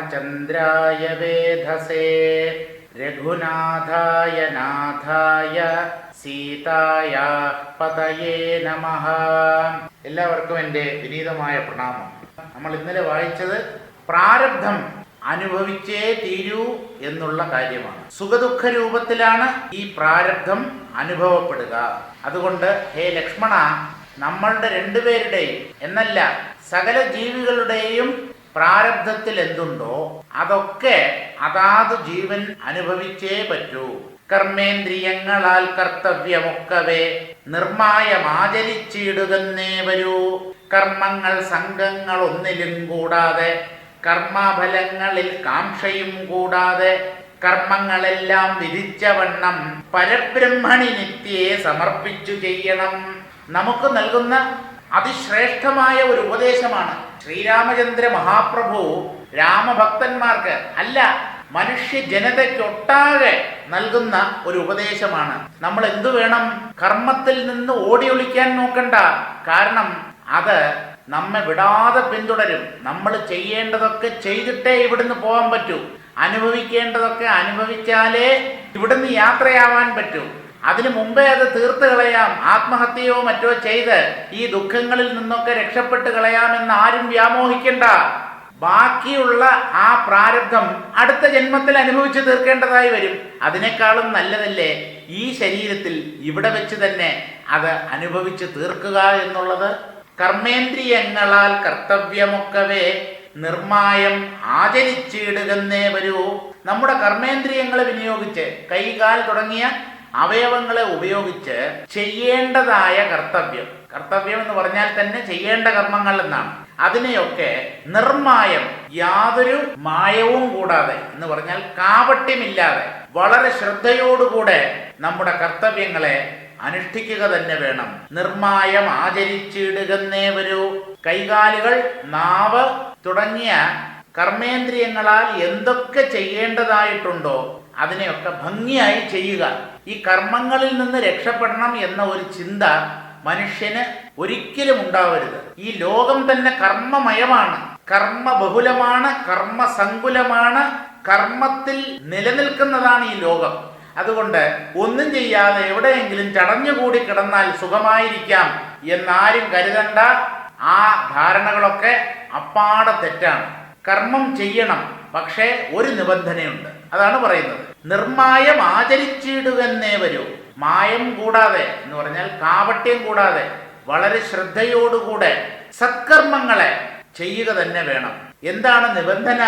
രാമചന്ദ്രായ വേധസേ രഘുനാഥായ നാഥായ സീതായ പതയേ നമ എല്ലാവർക്കും എന്റെ വിനീതമായ പ്രണാമം. നമ്മൾ ഇന്നലെ വായിച്ചത് പ്രാരബ്ധം അനുഭവിച്ചേ തീരൂ എന്നുള്ള കാര്യമാണ്. സുഖദുഃഖ രൂപത്തിലാണ് ഈ പ്രാരബ്ധം അനുഭവപ്പെടുക. അതുകൊണ്ട് ഹേ ലക്ഷ്മണ നമ്മളുടെ രണ്ടുപേരുടെയും എന്നല്ല സകല ജീവികളുടെയും പ്രാരബ്ധത്തിൽ എന്തുണ്ടോ അതൊക്കെ അതാത് ജീവൻ അനുഭവിച്ചേ പറ്റൂ. കർമ്മേന്ദ്രിയങ്ങളാൽ കർത്തവ്യമൊക്കവേ നിർമായമാചരിച്ചിടുകന്നേ വരൂ. കർമ്മങ്ങൾ സംഘങ്ങൾ ഒന്നിലും കൂടാതെ കർമ്മഫലങ്ങളിൽ കാംക്ഷയും കൂടാതെ കർമ്മങ്ങളെല്ലാം വിധിച്ചവണ്ണം പരബ്രഹ്മണി നിത്യയെ സമർപ്പിച്ചു ചെയ്യണം. നമുക്ക് നൽകുന്ന അതിശ്രേഷ്ഠമായ ഒരു ഉപദേശമാണ് ശ്രീരാമചന്ദ്ര മഹാപ്രഭു രാമഭക്തന്മാർക്ക് അല്ല മനുഷ്യ ജനതയ്ക്കൊട്ടാകെ നൽകുന്ന ഒരു ഉപദേശമാണ്. നമ്മൾ എന്തു വേണം? കർമ്മത്തിൽ നിന്ന് ഓടി ഒളിക്കാൻ നോക്കണ്ട. കാരണം അത് നമ്മെ വിടാതെ പിന്തുടരും. നമ്മൾ ചെയ്യേണ്ടതൊക്കെ ചെയ്തിട്ടേ ഇവിടുന്ന് പോകാൻ പറ്റൂ. അനുഭവിക്കേണ്ടതൊക്കെ അനുഭവിച്ചാലേ ഇവിടുന്ന് യാത്രയാവാൻ പറ്റൂ. അതിനു മുമ്പേ അത് തീർത്ത് കളയാം. ആത്മഹത്യയോ മറ്റോ ചെയ്ത് ഈ ദുഃഖങ്ങളിൽ നിന്നൊക്കെ രക്ഷപ്പെട്ട് കളയാമെന്ന് ആരും വ്യാമോഹിക്കണ്ട. ബാക്കിയുള്ള ആ പ്രാരബ്ധം അടുത്ത ജന്മത്തിൽ അനുഭവിച്ചു തീർക്കേണ്ടതായി വരും. അതിനേക്കാളും നല്ലതല്ലേ ഈ ശരീരത്തിൽ ഇവിടെ വെച്ച് തന്നെ അത് അനുഭവിച്ച് തീർക്കുക എന്നുള്ളത്? കർമ്മേന്ദ്രിയങ്ങളാൽ കർത്തവ്യമൊക്കവേ നിർമായം ആചരിച്ചിടുകന്നേ വരൂ. നമ്മുടെ കർമ്മേന്ദ്രിയങ്ങളെ വിനിയോഗിച്ച് കൈകാൽ തുടങ്ങിയ അവയവങ്ങളെ ഉപയോഗിച്ച് ചെയ്യേണ്ടതായ കർത്തവ്യം. കർത്തവ്യം എന്ന് പറഞ്ഞാൽ തന്നെ ചെയ്യേണ്ട കർമ്മങ്ങൾ എന്നാണ്. അതിനെയൊക്കെ നിർമായം യാതൊരു മായവും കൂടാതെ എന്ന് പറഞ്ഞാൽ കാപട്യമില്ലാതെ വളരെ ശ്രദ്ധയോടുകൂടെ നമ്മുടെ കർത്തവ്യങ്ങളെ അനുഷ്ഠിക്കുക തന്നെ വേണം. നിർമ്മായം ആചരിച്ചിടുകന്നേ വരൂ. കൈകാലുകൾ നാവ് തുടങ്ങിയ കർമ്മേന്ദ്രിയങ്ങളാൽ എന്തൊക്കെ ചെയ്യേണ്ടതായിട്ടുണ്ടോ അതിനെയൊക്കെ ഭംഗിയായി ചെയ്യുക. ഈ കർമ്മങ്ങളിൽ നിന്ന് രക്ഷപ്പെടണം എന്ന ഒരു ചിന്ത മനുഷ്യന് ഒരിക്കലും ഉണ്ടാവരുത്. ഈ ലോകം തന്നെ കർമ്മമയമാണ്. കർമ്മ ബഹുലമാണ് കർമ്മസങ്കുലമാണ് കർമ്മത്തിൽ നിലനിൽക്കുന്നതാണ് ഈ ലോകം. അതുകൊണ്ട് ഒന്നും ചെയ്യാതെ എവിടെയെങ്കിലും ചടഞ്ഞുകൂടി കിടന്നാൽ സുഖമായിരിക്കാം എന്നാരും കരുതണ്ട. ആ ധാരണകളൊക്കെ അപ്പാടെ തെറ്റാണ്. കർമ്മം ചെയ്യണം. പക്ഷേ ഒരു നിബന്ധനയുണ്ട്. അതാണ് പറയുന്നത്. നിർമായം ആചരിച്ചിടുകന്നേ വരൂ. മായം കൂടാതെ എന്ന് പറഞ്ഞാൽ കാപട്യം കൂടാതെ വളരെ ശ്രദ്ധയോടുകൂടെ സത്കർമ്മങ്ങളെ ചെയ്യുക തന്നെ വേണം. എന്താണ് നിബന്ധന?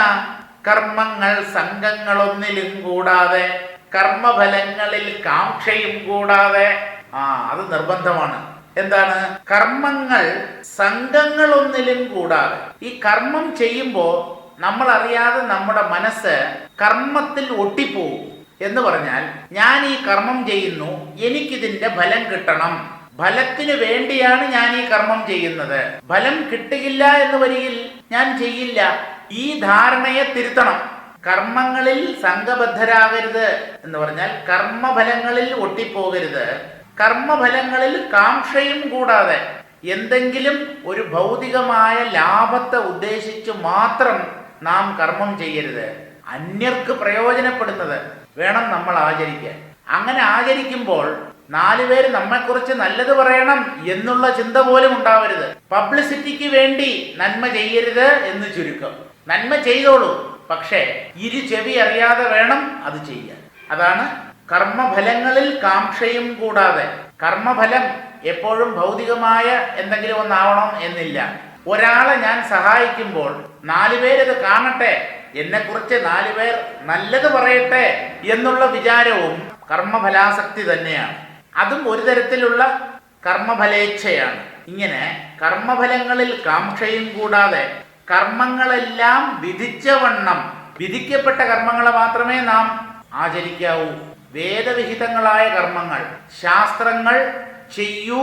കർമ്മങ്ങൾ സംഘങ്ങളൊന്നിലും കൂടാതെ കർമ്മഫലങ്ങളിൽ കാംക്ഷയും കൂടാതെ. ആ അത് നിർബന്ധമാണ്. എന്താണ്? കർമ്മങ്ങൾ സംഘങ്ങളൊന്നിലും കൂടാതെ. ഈ കർമ്മം ചെയ്യുമ്പോൾ നമ്മൾ അറിയാതെ നമ്മുടെ മനസ്സ് കർമ്മത്തിൽ ഒട്ടിപ്പോവും. എന്ന് പറഞ്ഞാൽ ഞാൻ ഈ കർമ്മം ചെയ്യുന്നു എനിക്കിതിന്റെ ഫലം കിട്ടണം. ഫലത്തിന് വേണ്ടിയാണ് ഞാൻ ഈ കർമ്മം ചെയ്യുന്നത്. ഫലം കിട്ടുകില്ല എന്ന് വരികിൽ ഞാൻ ചെയ്യില്ല. ഈ ധാരണയെ തിരുത്തണം. കർമ്മങ്ങളിൽ സംഘബദ്ധരാകരുത് എന്ന് പറഞ്ഞാൽ കർമ്മഫലങ്ങളിൽ ഒട്ടിപ്പോകരുത്. കർമ്മഫലങ്ങളിൽ കാംക്ഷയും കൂടാതെ എന്തെങ്കിലും ഒരു ഭൗതികമായ ലാഭത്തെ ഉദ്ദേശിച്ച് മാത്രം നാം കർമ്മം ചെയ്യരുത്. അന്യർക്ക് പ്രയോജനപ്പെടുന്നത് വേണം നമ്മൾ ആചരിക്കാൻ. അങ്ങനെ ആചരിക്കുമ്പോൾ നാലുപേര് നമ്മെക്കുറിച്ച് നല്ലത് പറയണം എന്നുള്ള ചിന്ത പോലും ഉണ്ടാവരുത്. പബ്ലിസിറ്റിക്ക് വേണ്ടി നന്മ ചെയ്യരുത് എന്ന് ചുരുക്കം. നന്മ ചെയ്തോളൂ പക്ഷേ ഇരു ചെവി അറിയാതെ വേണം അത് ചെയ്യാൻ. അതാണ് കർമ്മഫലങ്ങളിൽ കാംക്ഷയും കൂടാതെ. കർമ്മഫലം എപ്പോഴും ഭൗതികമായ എന്തെങ്കിലും ഒന്നാവണം എന്നില്ല. ഒരാളെ ഞാൻ സഹായിക്കുമ്പോൾ നാലു പേരത് കാണട്ടെ എന്നെക്കുറിച്ച് നാലുപേർ നല്ലത് പറയട്ടെ എന്നുള്ള വിചാരവും കർമ്മഫലാസക്തി തന്നെയാണ്. അതും ഒരു തരത്തിലുള്ള കർമ്മഫലേച്ഛയാണ്. ഇങ്ങനെ കർമ്മഫലങ്ങളിൽ കാംക്ഷയും കൂടാതെ കർമ്മങ്ങളെല്ലാം വിധിച്ചവണ്ണം വിധിക്കപ്പെട്ട കർമ്മങ്ങളെ മാത്രമേ നാം ആചരിക്കാവൂ. വേദവിഹിതങ്ങളായ കർമ്മങ്ങൾ ശാസ്ത്രങ്ങൾ ചെയ്യൂ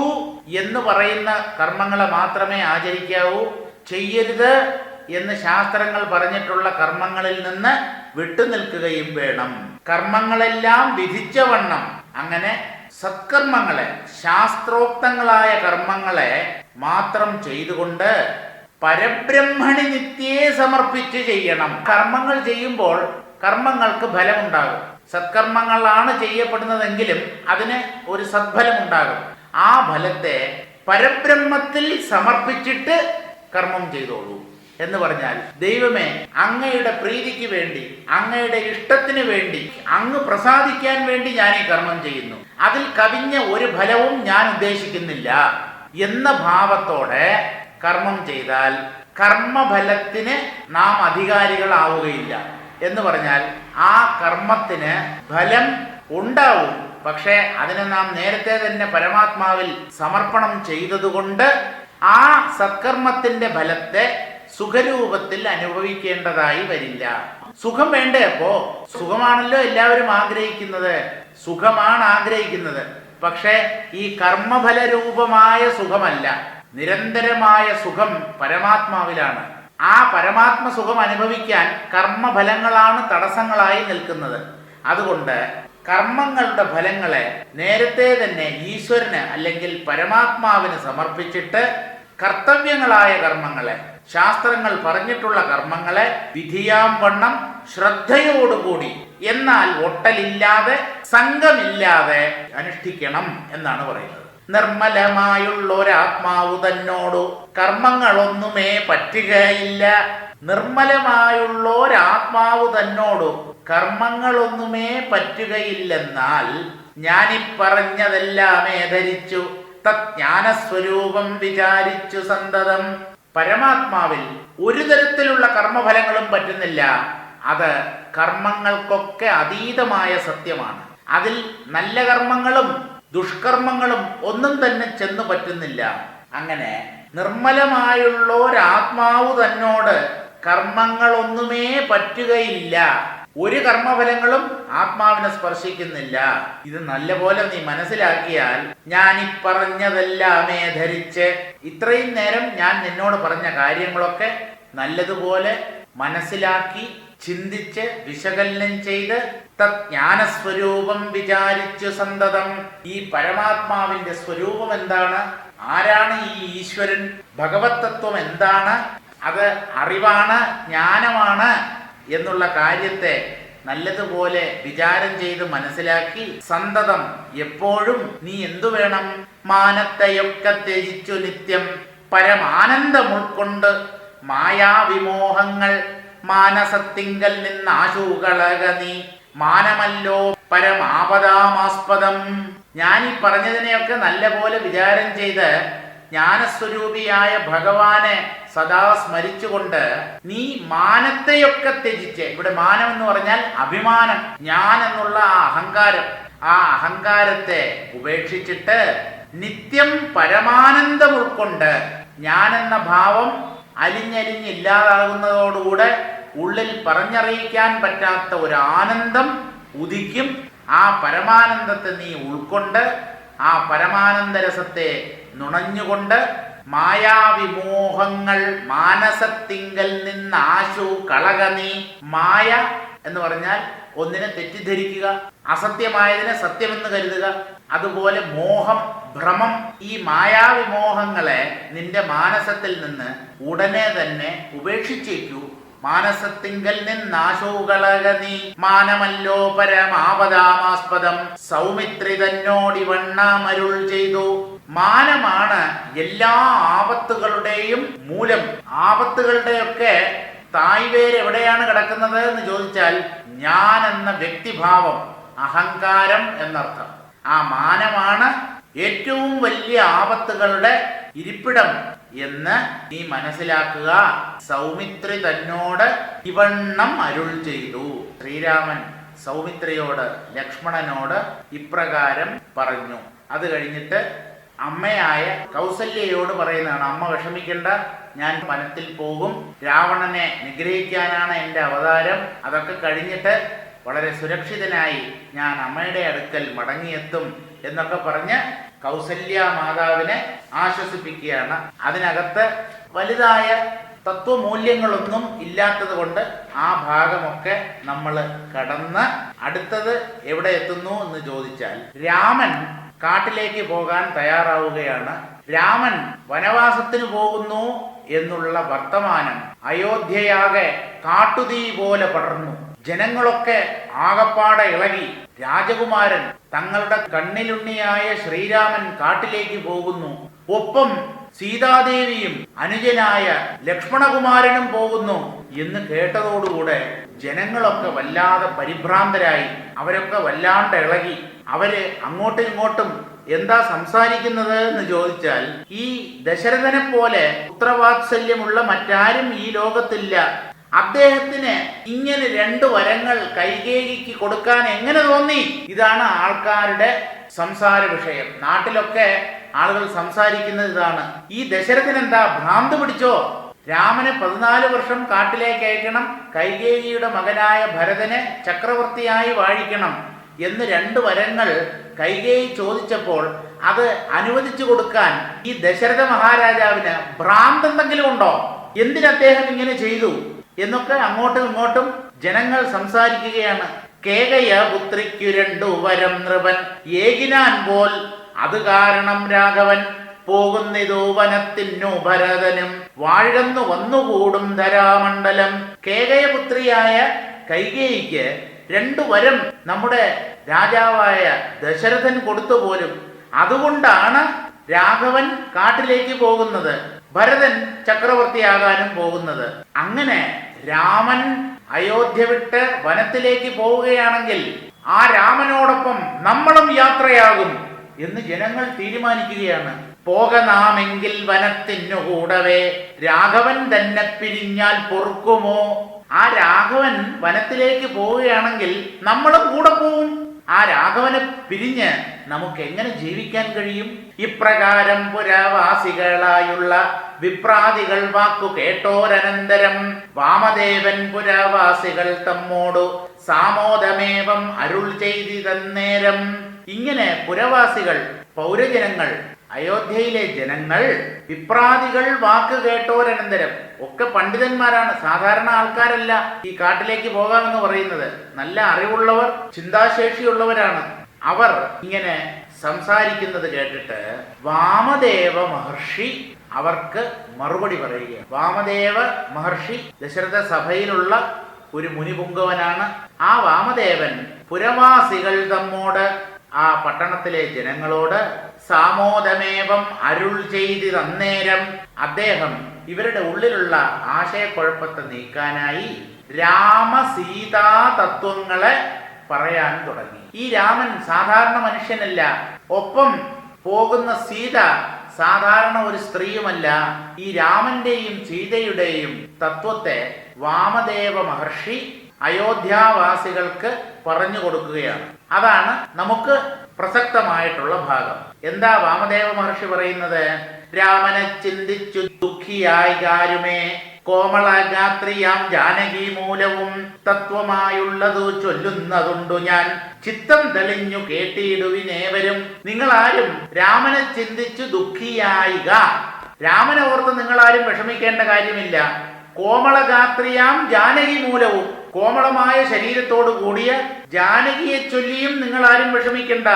എന്ന് പറയുന്ന കർമ്മങ്ങളെ മാത്രമേ ആചരിക്കാവൂ. ചെയ്യരുത് എന്ന് ശാസ്ത്രങ്ങൾ പറഞ്ഞിട്ടുള്ള കർമ്മങ്ങളിൽ നിന്ന് വിട്ടുനിൽക്കുകയും വേണം. കർമ്മങ്ങളെല്ലാം വിധിച്ചവണ്ണം. അങ്ങനെ സത്കർമ്മങ്ങളെ ശാസ്ത്രോക്തങ്ങളായ കർമ്മങ്ങളെ മാത്രം ചെയ്തുകൊണ്ട് പരബ്രഹ്മണി നിത്യേ സമർപ്പിച്ച് ചെയ്യണം. കർമ്മങ്ങൾ ചെയ്യുമ്പോൾ കർമ്മങ്ങൾക്ക് ഫലമുണ്ടാകും. സത്കർമ്മങ്ങളാണ് ചെയ്യപ്പെടുന്നതെങ്കിലും അതിന് ഒരു സദ്ഫലമുണ്ടാകും. ആ ഫലത്തെ പരബ്രഹ്മത്തിൽ സമർപ്പിച്ചിട്ട് കർമ്മം ചെയ്തോളൂ എന്ന് പറഞ്ഞാൽ ദൈവമേ അങ്ങയുടെ പ്രീതിക്ക് വേണ്ടി അങ്ങയുടെ ഇഷ്ടത്തിന് വേണ്ടി അങ്ങ് പ്രസാദിക്കാൻ വേണ്ടി ഞാൻ ഈ കർമ്മം ചെയ്യുന്നു. അതിൽ കവിഞ്ഞ ഒരു ഫലവും ഞാൻ ഉദ്ദേശിക്കുന്നില്ല എന്ന ഭാവത്തോടെ കർമ്മം ചെയ്താൽ കർമ്മഫലത്തിന് നാം അധികാരികളാവുകയില്ല എന്ന് പറഞ്ഞാൽ ആ കർമ്മത്തിന് ഫലം ഉണ്ടാവും. പക്ഷേ അതിനെ നാം നേരത്തെ തന്നെ പരമാത്മാവിൽ സമർപ്പണം ചെയ്തതുകൊണ്ട് ആ സത്കർമ്മത്തിന്റെ ഫലത്തെ സുഖരൂപത്തിൽ അനുഭവിക്കേണ്ടതായി വരില്ല. സുഖം വേണ്ടേ അപ്പോ? സുഖമാണല്ലോ എല്ലാവരും ആഗ്രഹിക്കുന്നത്. സുഖമാണ് ആഗ്രഹിക്കുന്നത്. പക്ഷേ ഈ കർമ്മഫല രൂപമായ സുഖമല്ല. നിരന്തരമായ സുഖം പരമാത്മാവിലാണ്. ആ പരമാത്മ സുഖം അനുഭവിക്കാൻ കർമ്മഫലങ്ങളാണ് തടസ്സങ്ങളായി നിൽക്കുന്നത്. അതുകൊണ്ട് കർമ്മങ്ങളുടെ ഫലങ്ങളെ നേരത്തെ തന്നെ ഈശ്വരന് അല്ലെങ്കിൽ പരമാത്മാവിന് സമർപ്പിച്ചിട്ട് കർത്തവ്യങ്ങളായ കർമ്മങ്ങളെ ശാസ്ത്രങ്ങൾ പറഞ്ഞിട്ടുള്ള കർമ്മങ്ങളെ വിധിയാം വണ്ണം ശ്രദ്ധയോടുകൂടി എന്നാൽ ഒട്ടലില്ലാതെ സംഘമില്ലാതെ അനുഷ്ഠിക്കണം എന്നാണ് പറയുന്നത്. നിർമ്മലമായുള്ള ഒരാത്മാവ് തന്നോടു കർമ്മങ്ങളൊന്നുമേ പറ്റുകയില്ല. നിർമ്മലമായുള്ള ഒരാത്മാവ് തന്നോടു കർമ്മങ്ങളൊന്നുമേ പറ്റുകയില്ലെന്നാൽ ഞാനിപ്പറഞ്ഞതെല്ലാമേ ധരിച്ചു തജ്ഞാനസ്വരൂപം വിചാരിച്ചു സന്തതം. പരമാത്മാവിൽ ഒരു തരത്തിലുള്ള കർമ്മഫലങ്ങളും പറ്റുന്നില്ല. അത് കർമ്മങ്ങൾക്കൊക്കെ അതീതമായ സത്യമാണ്. അതിൽ നല്ല കർമ്മങ്ങളും ദുഷ്കർമ്മങ്ങളും ഒന്നും തന്നെ ചെന്നു പറ്റുന്നില്ല. അങ്ങനെ നിർമ്മലമായുള്ള ഒരാത്മാവ് തന്നോട് കർമ്മങ്ങളൊന്നുമേ പറ്റുകയില്ല. ഒരു കർമ്മഫലങ്ങളും ആത്മാവിനെ സ്പർശിക്കുന്നില്ല. ഇത് നല്ലപോലെ നീ മനസ്സിലാക്കിയാൽ ഞാൻ ഈ പറഞ്ഞതെല്ലാമേ ധരിച്ച് ഇത്രയും നേരം ഞാൻ നിന്നോട് പറഞ്ഞ കാര്യങ്ങളൊക്കെ നല്ലതുപോലെ മനസ്സിലാക്കി ചിന്തിച്ച് വിശകലനം ചെയ്ത് തജ്ഞാനസ്വരൂപം വിചാരിച്ചു സന്തതം. ഈ പരമാത്മാവിന്റെ സ്വരൂപം എന്താണ്? ആരാണ് ഈ ഈശ്വരൻ? ഭഗവത് തത്വം എന്താണ്? അത് അറിവാണ് ജ്ഞാനമാണ്. എന്നുള്ള കാര്യത്തെ നല്ലതുപോലെ വിചാരം ചെയ്ത് മനസ്സിലാക്കി സന്തതം എപ്പോഴും നീ എന്തു വേണം? മാനത്തെയൊക്കെ ത്യജിച്ചു നിത്യം പരമാനന്ദം ഉൾക്കൊണ്ട് മായാവിമോഹങ്ങൾ മാനസത്തിങ്കൽ നിന്നാശുകളക നീ. മാനമല്ലോ പരമാപദാമാസ്പദം. ഞാൻ ഈ പറഞ്ഞതിനെയൊക്കെ നല്ലപോലെ വിചാരം ചെയ്ത് ജ്ഞാനസ്വരൂപിയായ ഭഗവാനെ സദാ സ്മരിച്ചുകൊണ്ട് നീ മാനത്തെയൊക്കെ ത്യജിച്ച്. ഇവിടെ മാനം എന്ന് പറഞ്ഞാൽ അഭിമാനം ഞാൻ എന്നുള്ള ആ അഹങ്കാരം. ആ അഹങ്കാരത്തെ ഉപേക്ഷിച്ചിട്ട് നിത്യം പരമാനന്ദം ഉൾക്കൊണ്ട് ഞാൻ എന്ന ഭാവം അലിഞ്ഞലിഞ്ഞില്ലാതാകുന്നതോടുകൂടെ ഉള്ളിൽ പറഞ്ഞറിയിക്കാൻ പറ്റാത്ത ഒരു ആനന്ദം ഉദിക്കും. ആ പരമാനന്ദത്തെ നീ ഉൾക്കൊണ്ട് ആ പരമാനന്ദ രസത്തെ നുണഞ്ഞുകൊണ്ട് മായാവിമോഹങ്ങൾ മാനസത്തിങ്കൽ നിന്ന് ആശു മായ എന്ന് പറഞ്ഞാൽ ഒന്നിനെ തെറ്റിദ്ധരിക്കുക അസത്യമായതിനെ സത്യമെന്ന് കരുതുക അതുപോലെ മോഹം ഭ്രമം. ഈ മായാവിമോഹങ്ങളെ നിന്റെ മാനസത്തിൽ നിന്ന് ഉടനെ തന്നെ ഉപേക്ഷിച്ചേക്കൂ. മാനസത്തിങ്കൽ നിന്നാശോകളക നീ. മാനമല്ലോ പരമാപദാമാസ്പദം സൗമിത്രി തന്നോടിവണ്ണാമരുൾ ചെയ്തു. മാനമാണ് എല്ലാ ആപത്തുകളുടെയും മൂലം. ആപത്തുകളുടെയൊക്കെ തായ്വേര് എവിടെയാണ് കിടക്കുന്നത് എന്ന് ചോദിച്ചാൽ ഞാൻ എന്ന വ്യക്തിഭാവം അഹങ്കാരം എന്നർത്ഥം. ആ മാനമാണ് ഏറ്റവും വലിയ ആപത്തുകളുടെ ഇരിപ്പിടം എന്ന് നീ മനസ്സിലാക്കുക. സൗമിത്രി തന്നോട് ഇവണ്ണം അരുൾ ചെയ്തു. ശ്രീരാമൻ സൗമിത്രിയോട് ലക്ഷ്മണനോട് ഇപ്രകാരം പറഞ്ഞു. അത് കഴിഞ്ഞിട്ട് അമ്മയായ കൗസല്യയോട് പറയുന്നതാണ് അമ്മ വിഷമിക്കേണ്ട ഞാൻ വനത്തിൽ പോകും. രാവണനെ നിഗ്രഹിക്കാനാണ് എന്റെ അവതാരം. അതൊക്കെ കഴിഞ്ഞിട്ട് വളരെ സുരക്ഷിതനായി ഞാൻ അമ്മയുടെ അടുക്കൽ മടങ്ങിയെത്തും എന്നൊക്കെ പറഞ്ഞ് കൗസല്യ മാതാവിനെ ആശ്വസിപ്പിക്കുകയാണ്. അതിനകത്ത് വലുതായ തത്വമൂല്യങ്ങളൊന്നും ഇല്ലാത്തത് കൊണ്ട് ആ ഭാഗമൊക്കെ നമ്മൾ കടന്ന് അടുത്തത് എവിടെ എത്തുന്നു എന്ന് ചോദിച്ചാൽ രാമൻ കാട്ടിലേക്ക് പോകാൻ തയ്യാറാവുകയാണ്. രാമൻ വനവാസത്തിന് പോകുന്നു എന്നുള്ള വർത്തമാനം അയോധ്യയാകെ കാട്ടുതീ പോലെ പടർന്നു. ജനങ്ങളൊക്കെ ആകപ്പാടെ ഇളകി. രാജകുമാരൻ തങ്ങളുടെ കണ്ണിലുണ്ണിയായ ശ്രീരാമൻ കാട്ടിലേക്ക് പോകുന്നു. ഒപ്പം സീതാദേവിയും അനുജനായ ലക്ഷ്മണകുമാരനും പോകുന്നു എന്ന് കേട്ടതോടുകൂടെ ജനങ്ങളൊക്കെ വല്ലാതെ പരിഭ്രാന്തരായി. അവരൊക്കെ വല്ലാണ്ട് ഇളകി. അവർ അങ്ങോട്ടും ഇങ്ങോട്ടും എന്താ സംസാരിക്കുന്നത് എന്ന് ചോദിച്ചാൽ ഈ ദശരഥനെ പോലെ പുത്രവാത്സല്യമുള്ള മറ്റാരും ഈ ലോകത്തില്ല. അദ്ദേഹത്തിന് ഇങ്ങനെ രണ്ട് വരങ്ങൾ കൈകേകിക്ക് കൊടുക്കാൻ എങ്ങനെ തോന്നി? ഇതാണ് ആൾക്കാരുടെ സംസാര വിഷയം. നാട്ടിലൊക്കെ ആളുകൾ സംസാരിക്കുന്നത് ഇതാണ്. ഈ ദശരഥൻ എന്താ ഭ്രാന്ത് പിടിച്ചോ? രാമനെ പതിനാല് വർഷം കാട്ടിലേക്ക് അയക്കണം കൈകേയിയുടെ മകനായ ഭരതനെ ചക്രവർത്തിയായി വാഴിക്കണം. എന്ന് രണ്ട് വരങ്ങൾ കൈകേയി ചോദിച്ചപ്പോൾ അത് അനുവദിച്ചു കൊടുക്കാൻ ഈ ദശരഥ മഹാരാജാവിന് ഭ്രാന്ത് എന്തെങ്കിലും ഉണ്ടോ? എന്തിന് അദ്ദേഹം ഇങ്ങനെ ചെയ്തു? എന്നൊക്കെ അങ്ങോട്ടും ഇങ്ങോട്ടും ജനങ്ങൾ സംസാരിക്കുകയാണ്. കേകയ പുത്രിക്കു രണ്ടു വരം നൃപൻ ഏകിനാൻ പോൽ അത് കാരണം രാഘവൻ. പോകുന്നിതോ വനത്തിനു ഭരതനും വാഴന്നു വന്നുകൂടും ധരാമണ്ഡലം. കേകയപുത്രിയായ കൈകേയിക്ക് രണ്ടു വരം നമ്മുടെ രാജാവായ ദശരഥൻ കൊടുത്തു പോലും അതുകൊണ്ടാണ് രാഘവൻ കാട്ടിലേക്ക് പോകുന്നത് ഭരതൻ ചക്രവർത്തിയാകാനും പോകുന്നത്. അങ്ങനെ രാമൻ അയോധ്യ വിട്ട് വനത്തിലേക്ക് പോവുകയാണെങ്കിൽ ആ രാമനോടൊപ്പം നമ്മളും യാത്രയാകും എന്ന് ജനങ്ങൾ തീരുമാനിക്കുകയാണ്. പോകനാമെങ്കിൽ വനത്തിനു കൂടവേ രാഘവൻ തന്നെ പിരിഞ്ഞാൽ പൊറുക്കുമോ? ആ രാഘവൻ വനത്തിലേക്ക് പോവുകയാണെങ്കിൽ നമ്മളും കൂടെ പോവും. ആ രാഘവനെ പിരിഞ്ഞ് നമുക്ക് എങ്ങനെ ജീവിക്കാൻ കഴിയും? ഇപ്രകാരം പുരാവാസികളായുള്ള വിപ്രാതികൾ വാക്കു കേട്ടോരനന്തരം. വാമദേവൻ പുരാവാസികൾ തമ്മോടു സാമോദമേവം അരുൾ ചെയ്തിതന്നേരം. ഇങ്ങനെ പുരവാസികൾ പൗരജനങ്ങൾ അയോധ്യയിലെ ജനങ്ങൾ വിപ്രാദികൾ വാക്ക് കേട്ടോരനന്തരം ഒക്കെ പണ്ഡിതന്മാരാണ് സാധാരണ ആൾക്കാരല്ല. ഈ കാട്ടിലേക്ക് പോകാമെന്ന് പറയുന്നത് നല്ല അറിവുള്ളവർ ചിന്താശേഷിയുള്ളവരാണ്. അവർ ഇങ്ങനെ സംസാരിക്കുന്നത് കേട്ടിട്ട് വാമദേവ മഹർഷി അവർക്ക് മറുപടി പറയുക വാമദേവ മഹർഷി ദശരഥ സഭയിലുള്ള ഒരു മുനിപുങ്കവനാണ്. ആ വാമദേവൻ പുരവാസികൾ തമ്മോട് ആ പട്ടണത്തിലെ ജനങ്ങളോട് സാമോദമേവം അരുൾ ചെയ്ത് തന്നേരം അദ്ദേഹം ഇവരുടെ ഉള്ളിലുള്ള ആശയക്കുഴപ്പത്തെ നീക്കാനായി രാമസീതാ തത്വങ്ങളെ പറയാൻ തുടങ്ങി. ഈ രാമൻ സാധാരണ മനുഷ്യനല്ല. ഒപ്പം പോകുന്ന സീത സാധാരണ ഒരു സ്ത്രീയുമല്ല. ഈ രാമന്റെയും സീതയുടെയും തത്വത്തെ വാമദേവ മഹർഷി അയോധ്യാവാസികൾക്ക് പറഞ്ഞു കൊടുക്കുകയാണ്. അതാണ് നമുക്ക് പ്രസക്തമായിട്ടുള്ള ഭാഗം. എന്താ വാമദേവ മഹർഷി പറയുന്നത്? രാമനെ ചിന്തിച്ചു ദുഃഖിയായി കാരുമേ കോമളഗാത്രിയാം ജാനകി മൂലവും തത്വമായുള്ളതു ചൊല്ലുന്നതുണ്ടു ഞാൻ. ചിത്തം തെളിഞ്ഞു കേട്ടിയിടുവിനേവരും നിങ്ങളാരും രാമനെ ചിന്തിച്ചു ദുഃഖിയായിക. രാമനെ ഓർത്ത് നിങ്ങൾ ആരും വിഷമിക്കേണ്ട കാര്യമില്ല. കോമളഗാത്രിയാം ജാനകി മൂലവും കോമളമായ ശരീരത്തോടു കൂടിയ ജാനകിയെ ചൊല്ലിയും നിങ്ങൾ ആരും വിഷമിക്കണ്ട.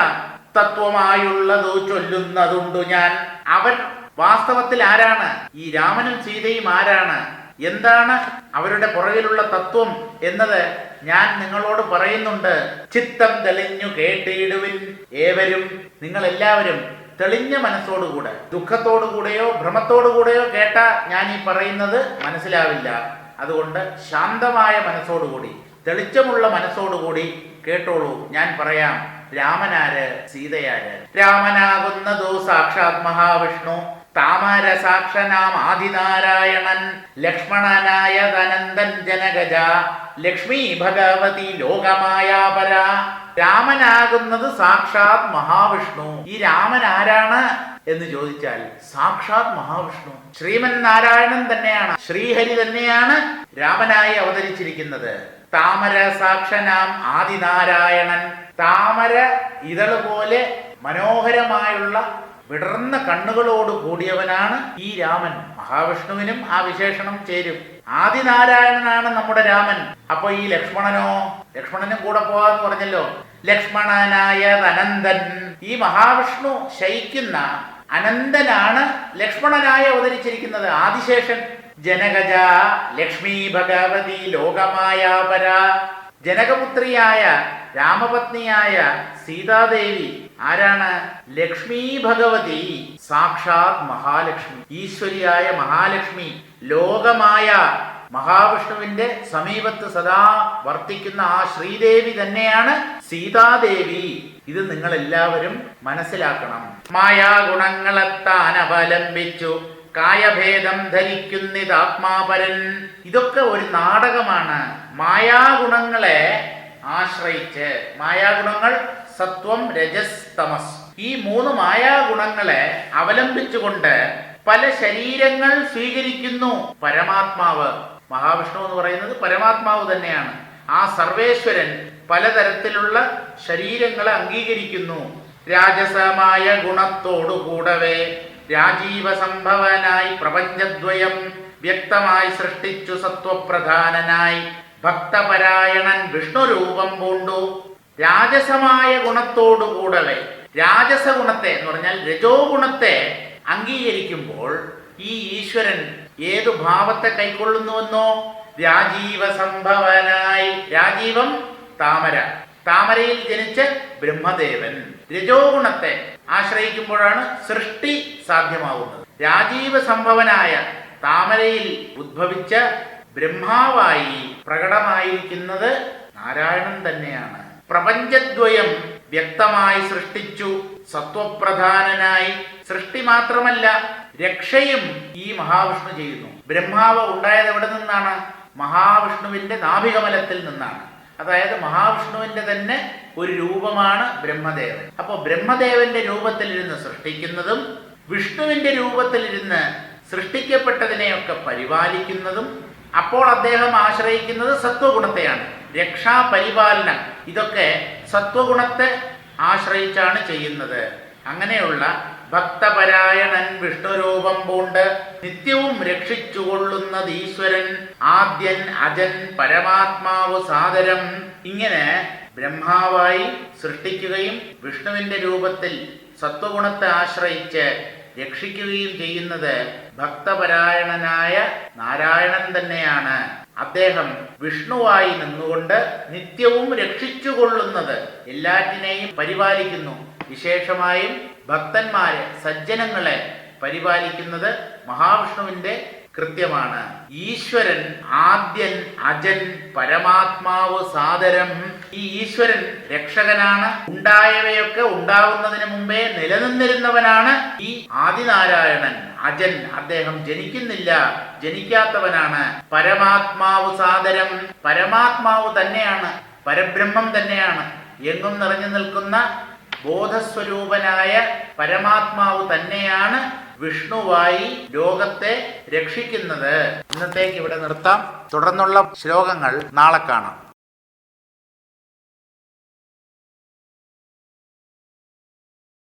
തത്വമായുള്ളത് ചൊല്ലുന്നതുണ്ടു ഞാൻ. അവൻ വാസ്തവത്തിൽ ആരാണ്? ഈ രാമനും സീതയും ആരാണ്? എന്താണ് അവരുടെ പുറകിലുള്ള തത്വം എന്നത് ഞാൻ നിങ്ങളോട് പറയുന്നുണ്ട്. ചിത്തം തെളിഞ്ഞു കേട്ടിടുവിൻ ഏവരും നിങ്ങൾ എല്ലാവരും തെളിഞ്ഞ മനസ്സോടുകൂടെ. ദുഃഖത്തോടുകൂടെയോ ഭ്രമത്തോടുകൂടെയോ കേട്ട ഞാൻ ഈ പറയുന്നത് മനസ്സിലാവില്ല. അതുകൊണ്ട് ശാന്തമായ മനസ്സോടുകൂടി തെളിച്ചമുള്ള മനസ്സോടുകൂടി കേട്ടോളൂ. ഞാൻ പറയാം രാമനാര് സീതയാര്. രാമനാകുന്നതോ സാക്ഷാത് മഹാവിഷ്ണു. താമര സാക്ഷനാം ആദിനാരായണൻ. ലക്ഷ്മണനായ ധനന്തൻ ജനഗജ. ലക്ഷ്മി ഭഗവതി ലോകമായാപര. രാമനാകുന്നത് സാക്ഷാത് മഹാവിഷ്ണു. ഈ രാമൻ ആരാണ് എന്ന് ചോദിച്ചാൽ സാക്ഷാത് മഹാവിഷ്ണു. ശ്രീമൻ നാരായണൻ തന്നെയാണ്. ശ്രീഹരി തന്നെയാണ് രാമനായി അവതരിച്ചിരിക്കുന്നത്. താമര സാക്ഷനാം ആദിനാരായണൻ. താമര ഇതൾ പോലെ മനോഹരമായുള്ള വിടർന്ന കണ്ണുകളോട് കൂടിയവനാണ് ഈ രാമൻ. മഹാവിഷ്ണുവിനും ആ വിശേഷണം ചേരും. ആദിനാരായണനാണ് നമ്മുടെ രാമൻ. അപ്പൊ ഈ ലക്ഷ്മണനോ ലക്ഷ്മണനും കൂടെ പോവാന്ന് പറഞ്ഞല്ലോ. ലക്ഷ്മണനായ അനന്തൻ ഈ മഹാവിഷ്ണു ശയിക്കുന്ന അനന്തനാണ് ലക്ഷ്മണനായി അവതരിച്ചിരിക്കുന്നത്. ആദിശേഷൻ. ജനകജ ലക്ഷ്മി ഭഗവതി ലോകമായാപര. ജനകപുത്രിയായ രാമപത്നിയായ സീതാദേവി. ആരാണ്? ലക്ഷ്മി ഭഗവതി സാക്ഷാത് മഹാലക്ഷ്മി. ഈശ്വരിയായ മഹാലക്ഷ്മി. ലോകമായ മഹാവിഷ്ണുവിന്റെ സമീപത്ത് സദാ വർത്തിക്കുന്ന ആ ശ്രീദേവി തന്നെയാണ് സീതാദേവി. ഇത് നിങ്ങൾ എല്ലാവരും മനസ്സിലാക്കണം. മായാഗുണങ്ങളെത്താൻ അവലംബിച്ചു കായഭേദം ധരിക്കുന്നിതാത്മാപരൻ. ഇതൊക്കെ ഒരു നാടകമാണ്. മായാഗുണങ്ങളെ ആശ്രയിച്ച്. മായാഗുണങ്ങൾ സത്വം രജസ് തമസ് ഈ മൂന്ന് മായാഗുണങ്ങളെ അവലംബിച്ചുകൊണ്ട് പല ശരീരങ്ങൾ സ്വീകരിക്കുന്നു. പരമാത്മാവ്. മഹാവിഷ്ണു എന്ന് പറയുന്നത് പരമാത്മാവ് തന്നെയാണ്. ആ സർവേശ്വരൻ പലതരത്തിലുള്ള ശരീരങ്ങളെ അംഗീകരിക്കുന്നു. രാജസമായ ഗുണത്തോടു കൂടവേ. രാജീവ സംഭവനായി പ്രപഞ്ചദ്വയം വ്യക്തമായി സൃഷ്ടിച്ചു സത്വപ്രധാനനായി. ഭക്തപരായണൻ വിഷ്ണുരൂപം പൂണ്ടു. രാജസമായ ഗുണത്തോടു കൂടവേ. രാജസ ഗുണത്തെ എന്ന് പറഞ്ഞാൽ രജോ ഗുണത്തെ അംഗീകരിക്കുമ്പോൾ ഈ ഈശ്വരൻ ഏതു ഭാവത്തെ കൈക്കൊള്ളുന്നുവെന്നോ? രാജീവ സംഭവനായി. രാജീവം താമര. താമരയിൽ ജനിച്ച ബ്രഹ്മദേവൻ. രജോ ഗുണത്തെ ആശ്രയിക്കുമ്പോഴാണ് സൃഷ്ടി സാധ്യമാകുന്നത്. രാജീവ സംഭവനായ താമരയിൽ ഉദ്ഭവിച്ച ബ്രഹ്മാവായി പ്രകടമായിരിക്കുന്നത് നാരായണൻ തന്നെയാണ്. പ്രപഞ്ചദ്വയം വ്യക്തമായി സൃഷ്ടിച്ചു. സത്വപ്രധാനനായി. സൃഷ്ടി മാത്രമല്ല രക്ഷയും ഈ മഹാവിഷ്ണു ചെയ്യുന്നു. ബ്രഹ്മാവ് ഉണ്ടായത് എവിടെ നിന്നാണ്? മഹാവിഷ്ണുവിന്റെ നാഭികമലത്തിൽ നിന്നാണ്. അതായത് മഹാവിഷ്ണുവിന്റെ തന്നെ ഒരു രൂപമാണ് ബ്രഹ്മദേവൻ. അപ്പോൾ ബ്രഹ്മദേവന്റെ രൂപത്തിലിരുന്ന് സൃഷ്ടിക്കുന്നതും വിഷ്ണുവിന്റെ രൂപത്തിലിരുന്ന് സൃഷ്ടിക്കപ്പെട്ടതിനെയൊക്കെ പരിപാലിക്കുന്നതും അപ്പോൾ അദ്ദേഹം ആശ്രയിക്കുന്നത് സത്വഗുണത്തെയാണ്. രക്ഷാപരിപാലനം. ഇതൊക്കെ സത്വഗുണത്തെ ആശ്രയിച്ചാണ് ചെയ്യുന്നത്. അങ്ങനെയുള്ള ഭക്തപരായണൻ വിഷ്ണുരൂപം പൂണ്ട് നിത്യവും രക്ഷിച്ചുകൊള്ളുന്നത് ഈശ്വരൻ ആദ്യൻ അജൻ പരമാത്മാവ് സാദരം ഇങ്ങനെ ബ്രഹ്മാവായി സൃഷ്ടിക്കുകയും വിഷ്ണുവിന്റെ രൂപത്തിൽ സത്വഗുണത്തെ ആശ്രയിച്ച് രക്ഷിക്കുകയും ചെയ്യുന്നത് ഭക്തപരായണനായ നാരായണൻ തന്നെയാണ്. അദ്ദേഹം വിഷ്ണുവായി നിന്നുകൊണ്ട് നിത്യവും രക്ഷിച്ചുകൊള്ളുന്നത് എല്ലാറ്റിനെയും പരിപാലിക്കുന്നു. വിശേഷമായും ഭക്തന്മാരെ സജ്ജനങ്ങളെ പരിപാലിക്കുന്നത് മഹാവിഷ്ണുവിന്റെ കൃത്യമാണ്. ഈശ്വരൻ ആദ്യൻ അജൻ പരമാത്മാവ് സാദരം. ഈ ഈശ്വരൻ രക്ഷകനാണ്. ഉണ്ടായവയൊക്കെ ഉണ്ടാവുന്നതിന് മുമ്പേ നിലനിന്നിരുന്നവനാണ് ഈ ആദിനാരായണൻ. അജൻ അദ്ദേഹം ജനിക്കുന്നില്ല. ജനിക്കാത്തവനാണ്. പരമാത്മാവ് സാദരം. പരമാത്മാവ് തന്നെയാണ്. പരബ്രഹ്മം തന്നെയാണ്. എന്നും നിറഞ്ഞു നിൽക്കുന്ന ബോധസ്വരൂപനായ പരമാത്മാവ് തന്നെയാണ് വിഷ്ണുവായി ലോകത്തെ രക്ഷിക്കുന്നത്. ഇന്നത്തേക്ക് ഇവിടെ നിർത്താം. തുടർന്നുള്ള ശ്ലോകങ്ങൾ നാളെ കാണാം.